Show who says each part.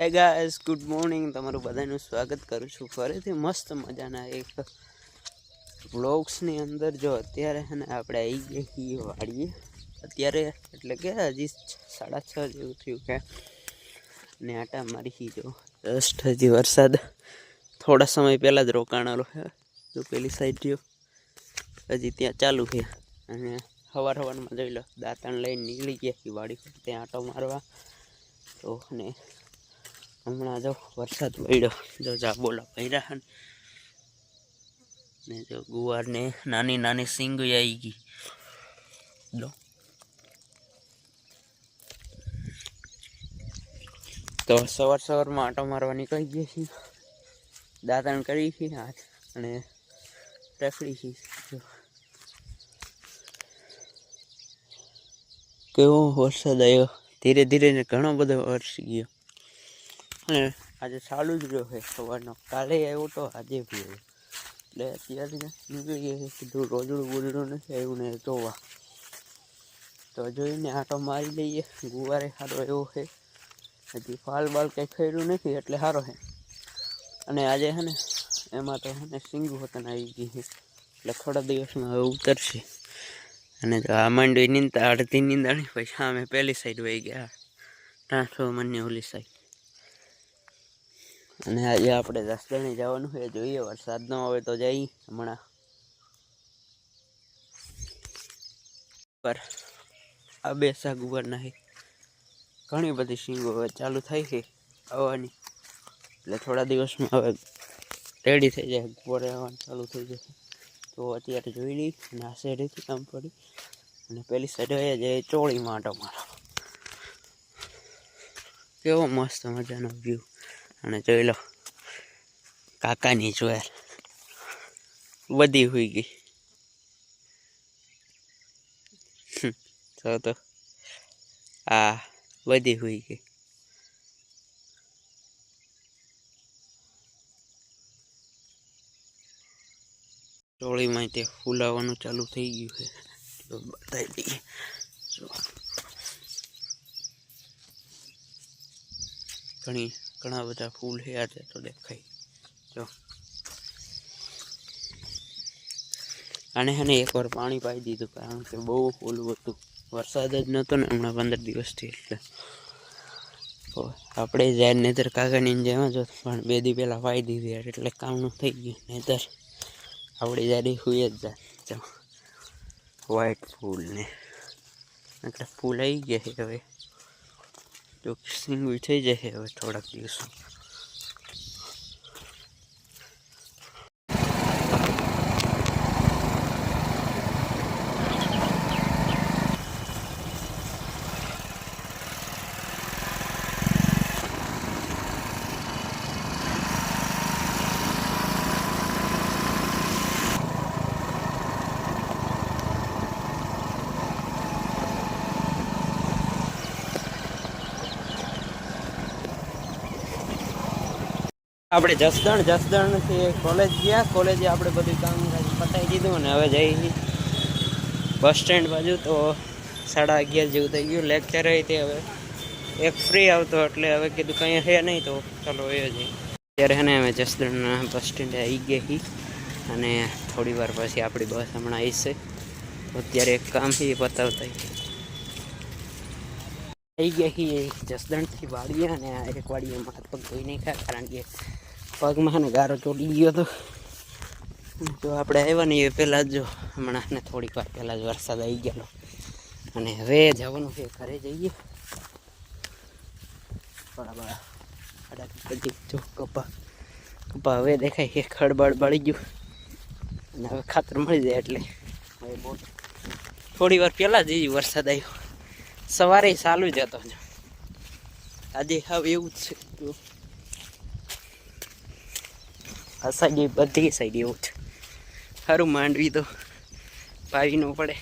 Speaker 1: હે guys good morning તમારું બધાનું સ્વાગત કરું છું ફરીથી મસ્ત મજાના એક વ્લોગ્સની અંદર. જો અત્યારે છે ને આપણે આવી ગયા છીએ વાડીએ. અત્યારે એટલે કે હજી સાડા છ જેવું થયું કે. ને આટા મારી જો. જસ્ટ હજી વરસાદ થોડા સમય પહેલાં જ રોકાણેલો છે તો પેલી સાઈડ જો હજી ત્યાં ચાલુ છે. અને સવાર સવારમાં જોઈ લો, દાંતણ લઈને નીકળી ગયા વાડી ત્યાં આટો મારવા. તો ને હમણાં જો વરસાદ પડ્યો. જો જાબોલા પડ્યા પહેર્યા ને જો ગુવાર ને નાની નાની સિંગ આવી ગઈ. લો. તો સવાર સવારમાં આટો મારવા નીકળી ગયા છીએ. દાંતણ કરી છીએ હાથ અને રખડી છીએ. જો. કેવો વરસાદ આવ્યો ધીરે ધીરે ઘણો બધો વરસી ગયો. અને આજે ચાલુ જ રહ્યો છે સવારનો કાલે આવ્યો તો આજે બી આવ્યો એટલે અત્યારે નીકળી ગયો કીધું રોજડું બોલડું નથી આવ્યું ને જોવા તો જોઈને આટો મારી લઈએ ગુવારે સારો એવો છે હજી ફાલ બાલ કંઈ ખર્યું નથી એટલે સારો છે અને આજે છે ને એમાં તો છે ને સિંગુ વતન આવી ગઈ છે એટલે થોડા દિવસમાં હવે ઉતરશે અને જો આ માંડવી નીંદતા અડધી નીંદાણી પછી સામે પેલી સાઈડ વહી ગયા ટ્રાન્સફોર્મરની ઓલી સાઈડ અને આજે આપણે જસદણી જવાનું છે. જોઈએ વરસાદ ન આવે તો જઈ હમણાં. પર આ બે ઉગરના છે. ઘણી બધી શીંગો હવે ચાલુ થઈ છે આવવાની. એટલે થોડા દિવસમાં હવે રેડી થઈ જાય. બોરે આવવાનું ચાલુ થઈ જશે. તો અત્યારે જોઈ લઈ અને આ સાઈડેથી કામ પડી અને પેલી સાઈડ જાય ચોળી માટો મારો. કેવો મસ્ત મજાનો વ્યૂ અને જોઈ લો કાકાની જોયેલ બધી હોઈ ગઈ. હમ, તો આ બધી હોઈ ગઈ. ચોળીમાં તે ફૂલાવાનું ચાલુ થઈ ગયું છે. તો બતાવી દઈએ. ઘણી ઘણા બધા ફૂલ છે, આજે તો દેખાય. જો. આને હે એકવાર પાણી પાઈ દીધું, કારણ કે બહુ ઓલું હતું. વરસાદ જ નહોતો ને હમણાં પંદર દિવસથી એટલે. આપણે જાય નહીતર કાકાની જેમ જ, પણ બે દી પહેલાં પાઈ દીધી એટલે કામનું થઈ ગયું. નહીતર આપણે જ્યારે હુઈ જ જાય. વ્હાઈટ ફૂલ ને. એટલે ફૂલ આવી ગયા હવે. જો સિંગું થઈ જશે હવે થોડાક દિવસો આપણે જસદણ, જસદણથી કોલેજ ગયા. કોલેજે આપણે બધું કામ પતાવી દીધું અને હવે જઈ બસ સ્ટેન્ડ બાજુ તો સાડા અગિયાર જેવું થઈ ગયું. લેક્ચર તે હવે. એક ફ્રી આવતો એટલે હવે કીધું કંઈ હે નહીં તો ચાલો એ જઈ ત્યારે હે ને અમે જસદણના બસ સ્ટેન્ડે આવી ગઈ અને થોડી વાર પછી આપણી બસ હમણાં આવીશે તો અત્યારે એક કામ છે પતાવતા આવી છીએ જસદણથી વાડીએ અને એક વાડીએ હાથ પગ ધોઈ ખાય કારણ કે પગમાં ને ગારો ચોટી ગયો હતો તો આપણે આવ્યા ને એ પહેલાં જ જો હમણાં ને થોડીક વાર પહેલાં જ વરસાદ આવી ગયેલો. અને હવે જવાનું છે, ઘરે જઈએ. બરાબર જો, કપા કપા હવે દેખાય કે ખડબડ બળી ગયું. અને હવે ખાતર મળી જાય એટલે. હવે બહુ થોડી વાર પહેલાં જ વરસાદ આવ્યો. સવારે ચાલુ જ હતો. આજે હવે એવું જ છે. આ સાઈડ બધી સાઈડ એવું છે સારું માંડવી તો પાવી ન પડે.